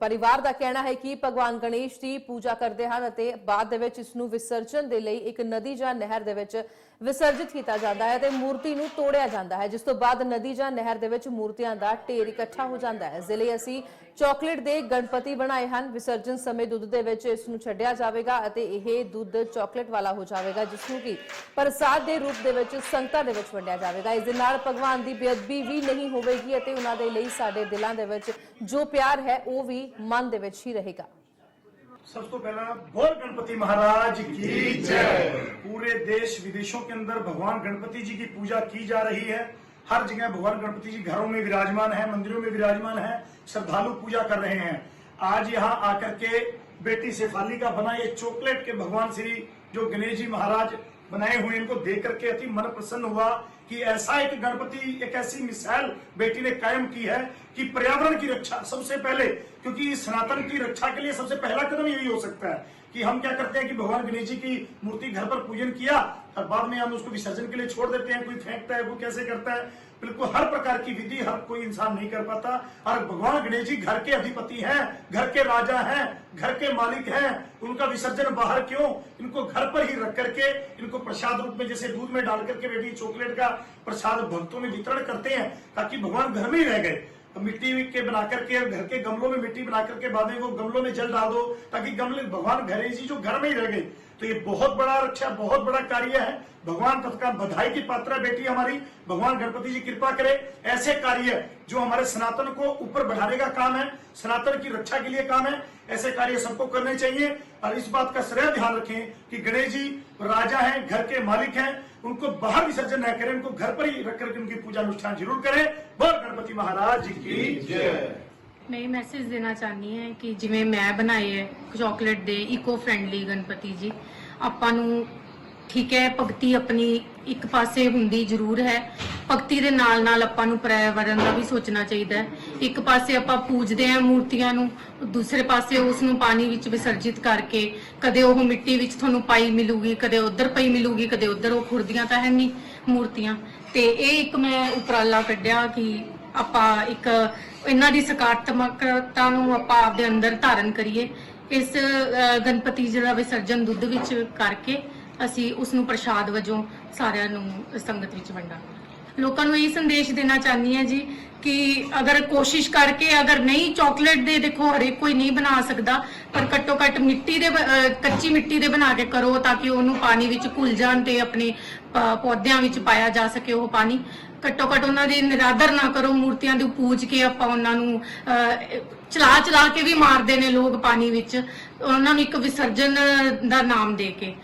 ਪਰਿਵਾਰ ਦਾ ਕਹਿਣਾ ਹੈ ਕਿ ਭਗਵਾਨ ਗਣੇਸ਼ ਦੀ ਪੂਜਾ ਕਰਦੇ ਹਨ ਅਤੇ ਬਾਅਦ ਦੇ ਵਿੱਚ ਇਸ ਨੂੰ ਵਿਸਰਜਨ ਦੇ ਲਈ ਇੱਕ ਨਦੀ ਜਾਂ ਨਹਿਰ ਦੇ ਵਿੱਚ ਵਿਸਰਜਿਤ ਕੀਤਾ ਜਾਂਦਾ ਹੈ ਤੇ ਮੂਰਤੀ ਨੂੰ ਤੋੜਿਆ ਜਾਂਦਾ ਹੈ, ਜਿਸ ਤੋਂ ਬਾਅਦ ਨਦੀ ਜਾਂ ਨਹਿਰ ਦੇ ਵਿੱਚ ਮੂਰਤੀਆਂ ਦਾ ਢੇਰ ਇਕੱਠਾ ਹੋ ਜਾਂਦਾ ਹੈ। ਜ਼ਿਲ੍ਹੇ ਅਸੀਂ ਚਾਕਲੇਟ ਦੇ ਗਣਪਤੀ ਬਣਾਏ ਹਨ। ਵਿਸਰਜਨ ਸਮੇਂ ਦੁੱਧ ਦੇ ਵਿੱਚ ਇਸ ਨੂੰ ਛੱਡਿਆ ਜਾਵੇਗਾ ਅਤੇ ਇਹ ਦੁੱਧ ਚਾਕਲੇਟ ਵਾਲਾ ਹੋ ਜਾਵੇਗਾ, ਜਿਸ ਨੂੰ ਕਿ ਪ੍ਰਸਾਦ ਦੇ ਰੂਪ ਦੇ ਵਿੱਚ ਸੰਗਤਾਂ ਦੇ ਵਿੱਚ ਵੰਡਿਆ ਜਾਵੇਗਾ। ਇਸ ਦੇ ਨਾਲ ਭਗਵਾਨ ਦੀ ਬੇਅਦਬੀ ਵੀ ਨਹੀਂ ਹੋਵੇਗੀ ਅਤੇ ਉਹਨਾਂ ਦੇ ਲਈ ਸਾਡੇ ਦਿਲਾਂ ਦੇ ਵਿੱਚ ਜੋ ਪਿਆਰ ਹੈ, ਉਹ ਵੀ ਮਨ ਦੇ ਵਿੱਚ ਹੀ ਰਹੇਗਾ सब तो पहला बोल गणपति महाराज की जय पूरे देश विदेशों के अंदर भगवान गणपति जी की पूजा की जा रही है हर जगह भगवान गणपति जी घरों में विराजमान है मंदिरों में विराजमान है श्रद्धालु पूजा कर रहे हैं आज यहाँ आकर के बेटी शेफाली का बना ये चॉकलेट के भगवान श्री जो गणेश जी महाराज बनाए हुए इनको देख करके अति मन प्रसन्न हुआ कि ऐसा एक गणपति, एक ऐसी मिसाइल बेटी ने कायम की है कि पर्यावरण की रक्षा सबसे पहले, क्योंकि सनातन की रक्षा के लिए सबसे पहला कदम यही हो सकता है कि हम क्या करते हैं कि भगवान गणेश जी की मूर्ति घर पर पूजन किया, और बाद में हम उसको विसर्जन के लिए छोड़ देते हैं, कोई फेंकता है, वो कैसे करता है? बिल्कुल हर प्रकार की विधि हर कोई इंसान नहीं कर पाता। और भगवान गणेश जी घर के अधिपति हैं, घर के राजा हैं, घर के मालिक हैं। उनका विसर्जन बाहर क्यों? इनको घर पर ही रख करके, इनको प्रसाद रूप में जैसे दूध में डाल करके बेटी चॉकलेट का प्रसाद भक्तों में वितरण करते हैं, ताकि भगवान घर में ही रह गए। मिट्टी के बना करके घर के गमलों में मिट्टी बना करके बाद में वो गमलों में जल डाल दो, ताकि गमले, भगवान घरे जी जो घर में ही रह गए। तो ये बहुत बड़ा रक्षा बहुत बड़ा कार्य है। भगवान तत्काल बधाई की पात्र है बेटी हमारी भगवान गणपति जी कृपा करे ऐसे कार्य जो हमारे सनातन को ऊपर बढ़ाने का काम है सनातन की रक्षा के लिए काम है ऐसे कार्य सबको करने चाहिए और इस बात का श्रेय ध्यान रखें कि गणेश जी राजा हैं घर के मालिक हैं उनको बाहर विसर्जन न करें उनको घर पर ही रख करके उनकी पूजा अनुष्ठान जरूर करें बोल गणपति महाराज की जय ਮੈਂ ਇਹ ਮੈਸੇਜ ਦੇਣਾ ਚਾਹਨੀ ਹਾਂ ਕਿ ਜਿਵੇਂ ਮੈਂ ਬਣਾਏ ਹੈ ਚਾਕਲੇਟ ਦੇ ਇਕੋ ਫ੍ਰੈਂਡਲੀ ਗਣਪਤੀ ਜੀ ਆਪਾਂ ਨੂੰ ਠੀਕ ਹੈ, ਭਗਤੀ ਆਪਣੀ ਇੱਕ ਪਾਸੇ ਹੁੰਦੀ ਜ਼ਰੂਰ ਹੈ। ਭਗਤੀ ਦੇ ਨਾਲ ਨਾਲ ਆਪਾਂ ਨੂੰ ਪਰਿਆਵਰਨ ਦਾ ਵੀ ਸੋਚਣਾ ਚਾਹੀਦਾ ਹੈ। ਇੱਕ ਪਾਸੇ ਆਪਾਂ ਪੂਜਦੇ ਹਾਂ ਮੂਰਤੀਆਂ ਨੂੰ, ਦੂਸਰੇ ਪਾਸੇ ਉਸ ਨੂੰ ਪਾਣੀ ਵਿੱਚ ਵਿਸਰਜਿਤ ਕਰਕੇ, ਕਦੇ ਉਹ ਮਿੱਟੀ ਵਿੱਚ ਤੁਹਾਨੂੰ ਪਾਈ ਮਿਲੂਗੀ, ਕਦੇ ਉਧਰ ਪਈ ਮਿਲੂਗੀ, ਕਦੇ ਉਧਰ ਉਹ ਖੁਰਦੀਆਂ ਤਾਂ ਹੈ ਨਹੀਂ ਮੂਰਤੀਆਂ। ਤੇ ਇਹ ਇੱਕ ਮੈਂ ਉਪਰਾਲਾ ਕੱਢਿਆ ਕਿ ਆਪਾਂ ਇੱਕ ਇਹਨਾਂ ਦੀ ਸਕਾਰਾਤਮਕਤਾ ਨੂੰ ਆਪਾਂ ਆਪਦੇ ਅੰਦਰ ਧਾਰਨ ਕਰੀਏ। ਇਸ ਗਣਪਤੀ ਜੀ ਦਾ ਵਿਸਰਜਨ ਦੁੱਧ ਵਿੱਚ ਕਰਕੇ ਅਸੀਂ ਉਸ ਨੂੰ ਪ੍ਰਸ਼ਾਦ ਵਜੋਂ ਸਾਰਿਆਂ ਨੂੰ ਸੰਗਤ ਵਿੱਚ ਵੰਡਾਂਗੇ। ਲੋਕਾਂ ਨੂੰ ਇਹ ਸੰਦੇਸ਼ ਦੇਣਾ ਚਾਹਨੀ ਹਾਂ ਜੀ ਕਿ ਅਗਰ ਕੋਸ਼ਿਸ਼ ਕਰਕੇ ਅਗਰ ਨਹੀਂ ਚਾਕਲੇਟ ਦੇ ਦੇਖੋ ਹਰੇਕ ਕੋਈ ਨਹੀਂ ਬਣਾ ਸਕਦਾ ਪਰ ਘੱਟੋ ਘੱਟ ਮਿੱਟੀ ਦੇ ਕੱਚੀ ਮਿੱਟੀ ਦੇ ਬਣਾ ਕੇ ਕਰੋ ਤਾਂ ਕਿ ਉਹਨੂੰ ਪਾਣੀ ਵਿੱਚ ਘੁਲ ਜਾਣ ਤੇ ਆਪਣੇ ਪੌਦਿਆਂ ਵਿੱਚ ਪਾਇਆ ਜਾ ਸਕੇ ਉਹ ਪਾਣੀ। ਘੱਟੋ ਘੱਟ ਉਹਨਾਂ ਦੀ ਨਿਰਾਦਰ ਨਾ ਕਰੋ ਮੂਰਤੀਆਂ ਦੇ ਪੂਜ ਕੇ ਆਪਾਂ ਉਹਨਾਂ ਨੂੰ ਅਹ, ਚਲਾ ਚਲਾ ਕੇ ਵੀ ਮਾਰਦੇ ਨੇ ਲੋਕ ਪਾਣੀ ਵਿੱਚ। ਉਹਨਾਂ ਨੂੰ ਇੱਕ ਵਿਸਰਜਨ ਦਾ ਨਾਮ ਦੇ ਕੇ।